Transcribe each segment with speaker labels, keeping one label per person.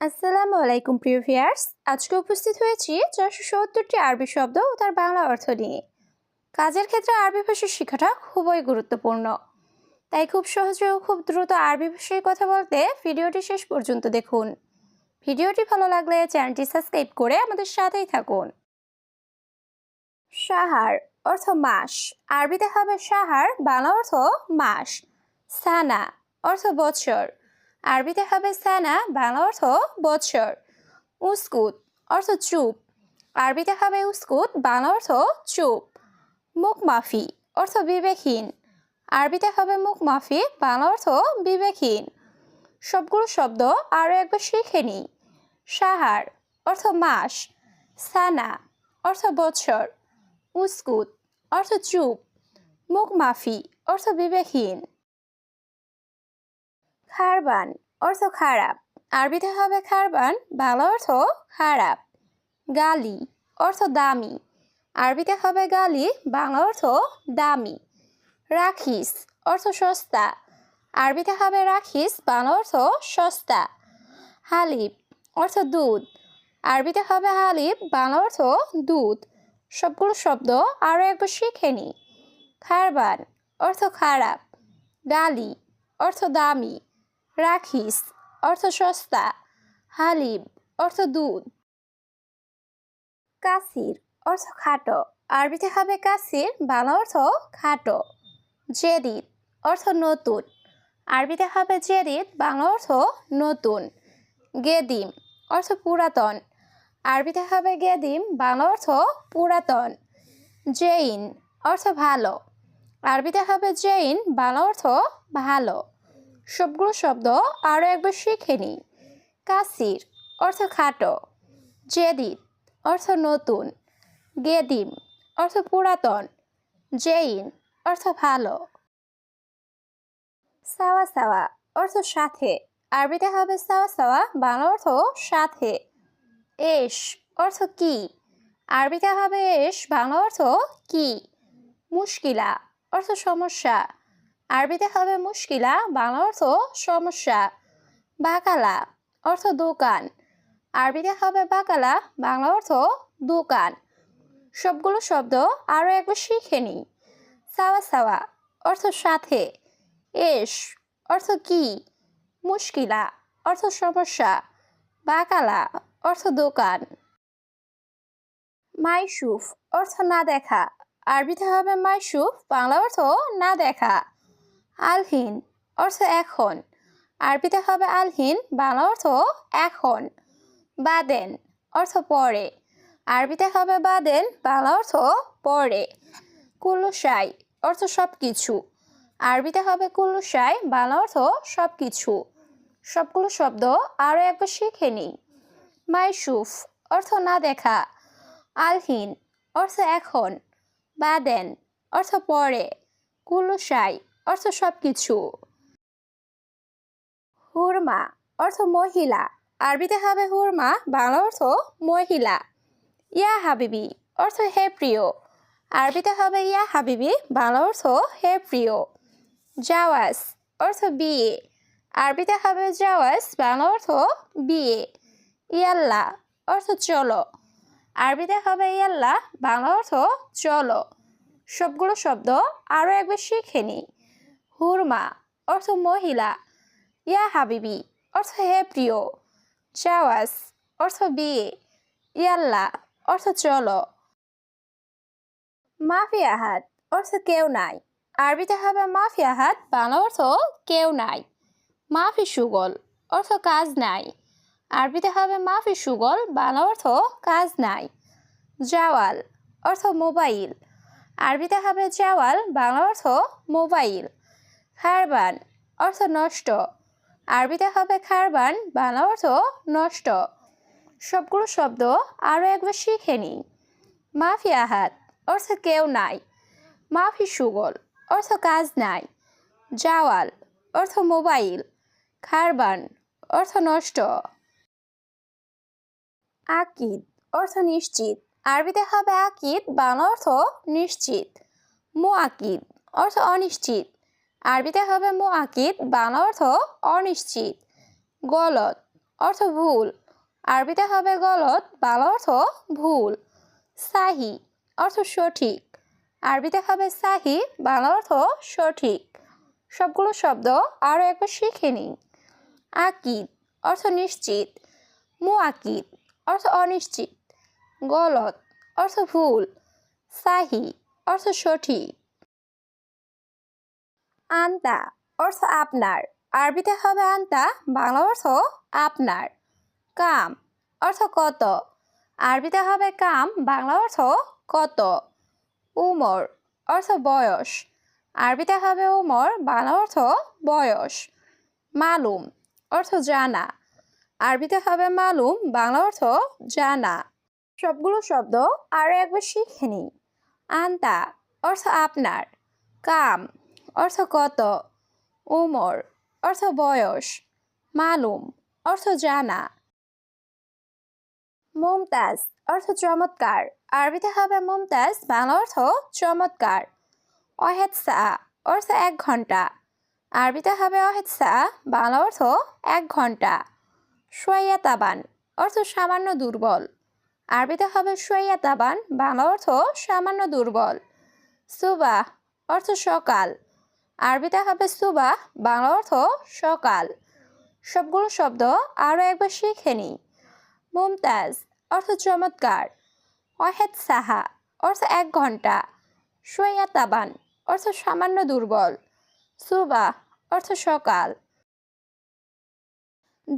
Speaker 1: আসসালামু আলাইকুম, প্রিয় ভিয়ার্স আজকে উপস্থিত হয়েছি চারশো সত্তরটি আরবি শব্দ ও তার বাংলা অর্থ নিয়ে। কাজের ক্ষেত্রে আরবি ভাষা শেখাটা খুবই গুরুত্বপূর্ণ। তাই খুব সহজে ও খুব দ্রুত আরবি ভাষায় কথা বলতে ভিডিওটি শেষ পর্যন্ত দেখুন। ভিডিওটি ভালো লাগলে চ্যানেলটি সাবস্ক্রাইব করে আমাদের সাথেই থাকুন। সাহার অর্থ মাস। আরবিতে হবে সাহার, বাংলা অর্থ মাস। সানা অর্থ বছর। আরবিতে হবে সানা, বাংলা অর্থ বৎসর। উস্কুত, অর্থ চুপ। আরবিতে হবে উস্কুত, বাংলা অর্থ চুপ। মুখ মাফি, অর্থ বিবেকহীন। আরবিতে হবে মুখ মাফি, বাংলা অর্থ বিবেকহীন। সবগুলো শব্দ আরও একবার শিখে নিই। সাহার, অর্থ মাস। সানা, অর্থ বৎসর। উস্কুত, অর্থ চুপ। মুখ মাফি, অর্থ বিবেকহীন। খারবান অর্থ খারাপ। আরবিতে হবে খারবান, বাংলা অর্থ খারাপ। গালি অর্থ দামি। আরবিতে হবে গালি, বাংলা অর্থ দামি। রাখিস অর্থ সস্তা। আরবিতে হবে রাখিস, বাংলা অর্থ সস্তা। হালিব অর্থ দুধ। আরবিতে হবে হালিব বাংলা অর্থ দুধ। সবগুলো শব্দ আরও একবার শিখে নিই খারবান অর্থ খারাপ। গালি অর্থ দামি। রাখিস, অর্থ সস্তা। হালিব অর্থ দুধ। কাসির, অর্থ খাটো। আরবিতে হবে কাসির, বাংলা অর্থ খাটো। জেদিদ, অর্থ নতুন। আরবিতে হবে জেদিদ, বাংলা অর্থ নতুন। গেদিম, অর্থ পুরাতন। আরবিতে হবে গেদিম, বাংলা অর্থ পুরাতন। জেইন, অর্থ ভালো। আরবিতে হবে জেইন, বাংলা অর্থ ভালো। সবগুলো শব্দ আরও একবার শিখে নিই। কাসির, অর্থ খাটো। জেদিদ, অর্থ নতুন। গেদিম, অর্থ পুরাতন। জেইন, অর্থ ভালো। সাওয়া সাওয়া, অর্থ সাথে। আরবিতে হবে সাওয়া সাওয়া, বাংলা অর্থ সাথে। এস, অর্থ কি? আরবিতে হবে এস, বাংলা অর্থ কি? মুশকিলা, অর্থ সমস্যা। আরবিতে হবে মুশকিলা, বাংলা অর্থ সমস্যা। বাকালা, অর্থ দোকান। আরবিতে হবে বাকালা, বাংলা অর্থ দোকান। সবগুলো শব্দ আরও একবার শিখে নিই সাওয়া সাওয়া, অর্থ সাথে। এস, অর্থ কি? মুশকিলা, অর্থ সমস্যা। বাকালা, অর্থ দোকান। মাইসুফ অর্থ না দেখা। আরবিতে হবে মাইসুফ বাংলা অর্থ না দেখা। আলহিন, অর্থ এখন। আরবিতে হবে আলহিন, বাংলা অর্থ এখন। বাদেন, অর্থ পরে। আরবিতে হবে বাদেন, বাংলা অর্থ পরে। কুলুসাই, অর্থ সব কিছু আরবিতে হবে কুলুসাই, বাংলা অর্থ সব কিছু সবগুলো শব্দ আরও একবার শিখে নিই। মাইসুফ অর্থ না দেখা। আলহিন, অর্থ এখন। বাদেন, অর্থ পরে। কুলুসাই অর্থ সব কিছু হুরমা, অর্থ মহিলা। আরবিতে হবে হুরমা, বাংলা অর্থ মহিলা। ইয়া হাবিবি, অর্থ হে প্রিয়। আরবিতে হবে ইয়া হাবিবি, বাংলা অর্থ হে প্রিয়। জাওয়াস অর্থ বিয়ে। আরবিতে হবে জাওয়াজ, বাংলা অর্থ বিয়ে। ইয়াল্লা, অর্থ চলো। আরবিতে হবে ইয়াল্লা, বাংলা অর্থ চলো। সবগুলো শব্দ আরও একবার শিখে নিই হুরমা অর্থ মহিলা ইয়া হাবিবি অর্থ হে প্রিয় জাওয়াজ অর্থ বিয়ে ইয়াল্লা অর্থ চলো মাফি আহাত অর্থ কেউ নাই আরবিতে হবে মাফি আহাত বাংলা অর্থ কেউ নাই মাফি সুগল অর্থ কাজ নাই আরবিতে হবে মাফি সুগল বাংলা অর্থ কাজ নাই জাওয়াল অর্থ মোবাইল আরবিতে হবে জাওয়াল বাংলা অর্থ মোবাইল খারবান, অর্থ নষ্ট। আরবিতে হবে খারবান, বাংলা অর্থ নষ্ট। সবগুলো শব্দ আরও একবার শিখে নিই। মাফি আহাত অর্থ কেউ নাই। মাফি সুগল, অর্থ কাজ নাই। জাওয়াল, অর্থ মোবাইল। খারবান, অর্থ নষ্ট। আকিদ, অর্থ নিশ্চিত। আরবিতে হবে আকিদ, বাংলা অর্থ নিশ্চিত। মো আকিদ অর্থ অনিশ্চিত। আরবিতে হবে মো আকিদ বাংলা অর্থ অনিশ্চিত, গলত, অর্থ ভুল। আরবিতে হবে গলত, বাংলা অর্থ ভুল। সাহি, অর্থ সঠিক। আরবিতে হবে সাহি, বাংলা অর্থ সঠিক। সবগুলো শব্দ আরও একবার শিখে নিই। আকিদ, অর্থ নিশ্চিত। মুআকিদ, অর্থ অনিশ্চিত। গলত, অর্থ ভুল। সাহি, অর্থ সঠিক। আন্তা, অর্থ আপনার। আরবিতে হবে আন্তা, বাংলা অর্থ আপনার। কাম, অর্থ কত। আরবিতে হবে কাম, বাংলা অর্থ কত। উমর, অর্থ বয়স। আরবিতে হবে উমর, বাংলা অর্থ বয়স। মালুম, অর্থ জানা। আরবিতে হবে মালুম, বাংলা অর্থ জানা। সবগুলো শব্দ আরও একবার শিখে নিই। আন্তা, অর্থ আপনার। কাম অর্থ কত? উমর, অর্থ বয়স। মালুম, অর্থ জানা। মুমতাজ, অর্থ চমৎকার। আরবিতে হবে মুমতাজ, বাংলা অর্থ চমৎকার। অহেদ সা অর্থ এক ঘণ্টা। আরবিতে হবে অহেদ সা বাংলা অর্থ এক ঘণ্টা। সোয়া তাবান, অর্থ সামান্য দুর্বল। আরবিতে হবে সোয়া তাবান, বাংলা অর্থ সামান্য দুর্বল। সুবাহ, অর্থ সকাল। আরবিতে হবে সুবাহ বাংলা অর্থ সকাল। সবগুলো শব্দ আরও একবার শিখে নিই। মুমতাজ, অর্থ চমৎকার। অহেদ সাহা, অর্থ এক ঘণ্টা। সোয়া তাবান, অর্থ সামান্য দুর্বল। সুবাহ অর্থ সকাল।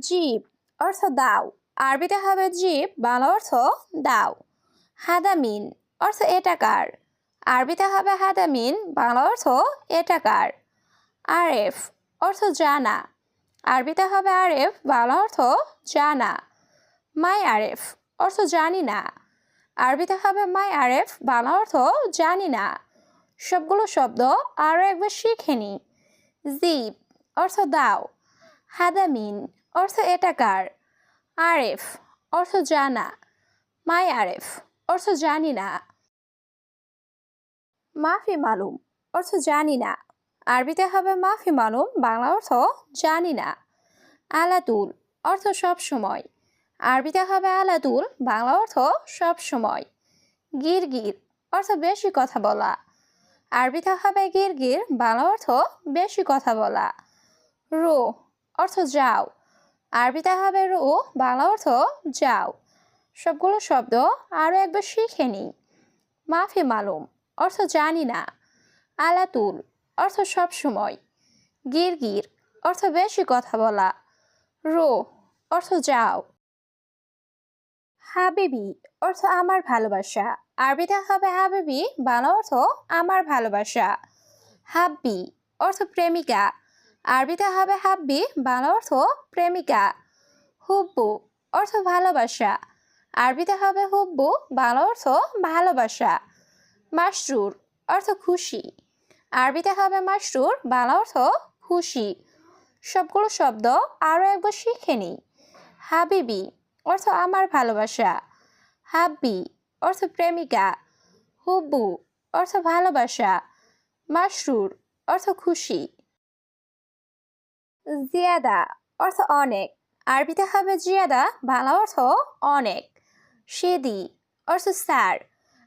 Speaker 1: জীব, অর্থ দাও। আরবিতে হবে জীব, বাংলা অর্থ দাও। হাদামিন, অর্থ এটাকার আরবিতে হবে হাদামিন বাংলা অর্থ এটাকার আরেফ, অর্থ জানা। আরবিতে হবে আরেফ বাংলা অর্থ জানা। মাই আরেফ, অর্থ জানি না। আরবিতে হবে মাই আরেফ বাংলা অর্থ জানি না। সবগুলো শব্দ আরও একবার শিখে নি। জিপ, অর্থ দাও। হাদামিন, অর্থ এটাকার আরেফ, অর্থ জানা। মাই আরেফ, অর্থ জানি না। মাফি মালুম, অর্থ জানি না। আরবিতে হবে মাফি মালুম, বাংলা অর্থ জানি না। আলাতুল, অর্থ সব সময়। আরবিতে হবে আলাতুল, বাংলা অর্থ সব সময়। গির গির অর্থ বেশি কথা বলা। আরবিতে হবে গির গির বাংলা অর্থ বেশি কথা বলা। রো, অর্থ যাও। আরবিতে হবে রু, বাংলা অর্থ যাও। সবগুলো শব্দ আরও একবার শিখে নিই। মাফি মালুম অর্থ জানি না। আলাতুল, অর্থ সব সময়। গির গির অর্থ বেশি কথা বলা। রো অর্থ যাও। হাবিবি, অর্থ আমার ভালোবাসা। আরবিতে হবে হাবিবি, বাংলা অর্থ আমার ভালোবাসা। হাব্বি, অর্থ প্রেমিকা। আরবিতে হবে হাব্বি, বাংলা অর্থ প্রেমিকা। হুব্বু, অর্থ ভালোবাসা। আরবিতে হবে হুব্বু, বাংলা অর্থ ভালোবাসা। মাসরুর অর্থ খুশি। আরবিতে হবে মাসরুর বাংলা অর্থ খুশি। সবগুলো শব্দ আরও একবার শিখে নিই। হাবিবি অর্থ আমার ভালোবাসা। হাব্বি অর্থ প্রেমিকা। হুব্বু অর্থ ভালোবাসা। মাসরুর অর্থ খুশি। জিয়াদা অর্থ অনেক। আরবিতে হবে জিয়াদা, বাংলা অর্থ অনেক। সেদি অর্থ স্যার।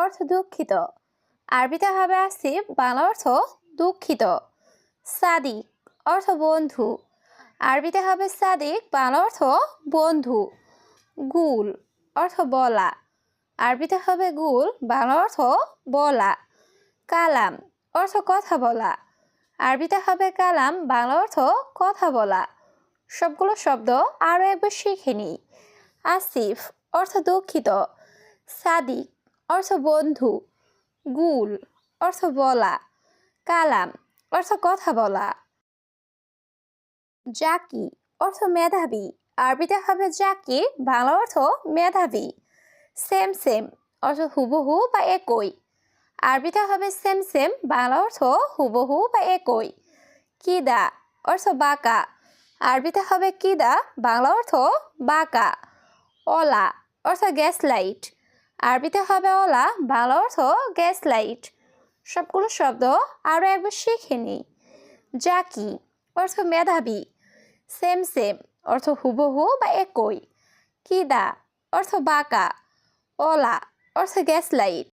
Speaker 1: অর্থ দুঃখিত। আরবিতে হবে আসিফ বাংলা অর্থ দুঃখিত। সাদিক, অর্থ বন্ধু। আরবিতে হবে সাদিক, বাংলা অর্থ বন্ধু। গুল, অর্থ বলা। আরবিতে হবে গুল, বাংলা অর্থ বলা। কালাম, অর্থ কথা বলা। আরবিতে হবে কালাম, বাংলা অর্থ কথা বলা। সবগুলো শব্দ আরও একবার শিখে নিই। আসিফ, অর্থ দুঃখিত। সাদিক অর্থ বন্ধু, গুল, অর্থ বলা, কালাম, অর্থ কথা বলা। জাকি, অর্থ মেধাবী, আরবিতে হবে জাকি, বাংলা অর্থ মেধাবী। সেম সেম, অর্থ হুবহু বা একই। আরবিতে হবে সেম সেম, বাংলা অর্থ হুবহু বা একই। কিদা, অর্থ বাঁকা। আরবিতে হবে কিদা, বাংলা অর্থ বাঁকা। অলা, অর্থ গ্যাস লাইট আরবিতে হবে ওলা ভালো অর্থ গ্যাস লাইট সবগুলো শব্দ আরও একবার শিখে নিই জাকি, অর্থ মেধাবী। সেম সেম অর্থ হুবহু বা একই। কিদা, অর্থ বাঁকা। ওলা অর্থ গ্যাস লাইট